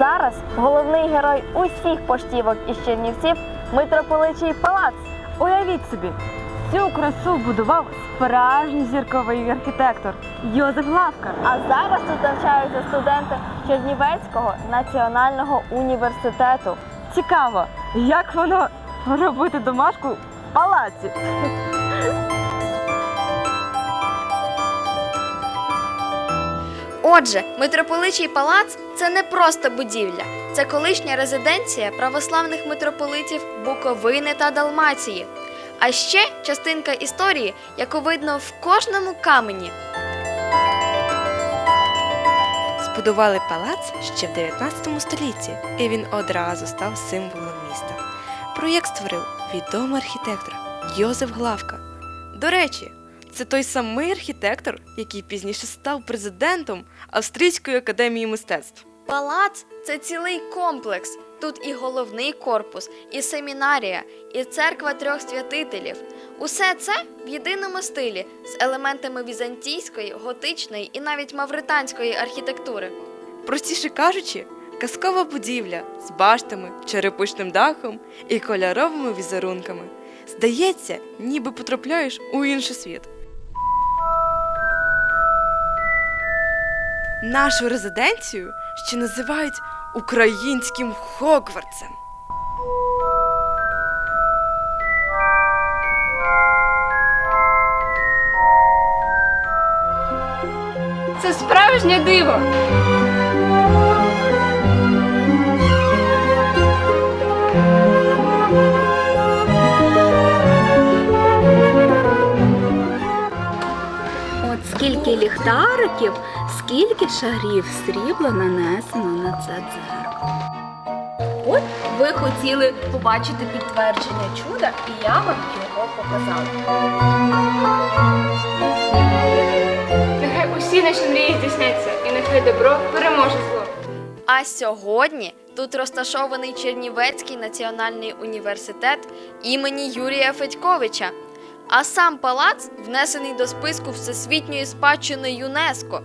Зараз головний герой усіх поштівок із Чернівців митрополичий палац. Уявіть собі, цю красу будував справжній зірковий архітектор Йозеф Главка. А зараз тут навчаються студенти Чернівецького національного університету. Цікаво, як воно робити домашку в палаці. Отже, митрополичий палац це не просто будівля, це колишня резиденція православних митрополитів Буковини та Далмації. А ще частинка історії, яку видно в кожному камені. Збудували палац ще в 19 столітті, і він одразу став символом міста. Проєкт створив відомий архітектор Йозеф Главка. До речі, це той самий архітектор, який пізніше став президентом Австрійської академії мистецтв. Палац це цілий комплекс. Тут і головний корпус, і семінарія, і церква трьох святителів. Усе це в єдиному стилі з елементами візантійської, готичної і навіть мавританської архітектури. Простіше кажучи, казкова будівля з баштами, черепичним дахом і кольоровими візерунками. Здається, ніби потрапляєш у інший світ. Нашу резиденцію ще називають українським Хогвартсом. Це справжнє диво. От скільки ліхтариків, скільки шарів срібла нанесено на це дзеркало. От ви хотіли побачити підтвердження чуда, і я вам його показала. Нехай усі наші мрії здійсняться, і нехай добро переможе зло. А сьогодні тут розташований Чернівецький національний університет імені Юрія Федьковича. А сам палац внесений до списку Всесвітньої спадщини ЮНЕСКО.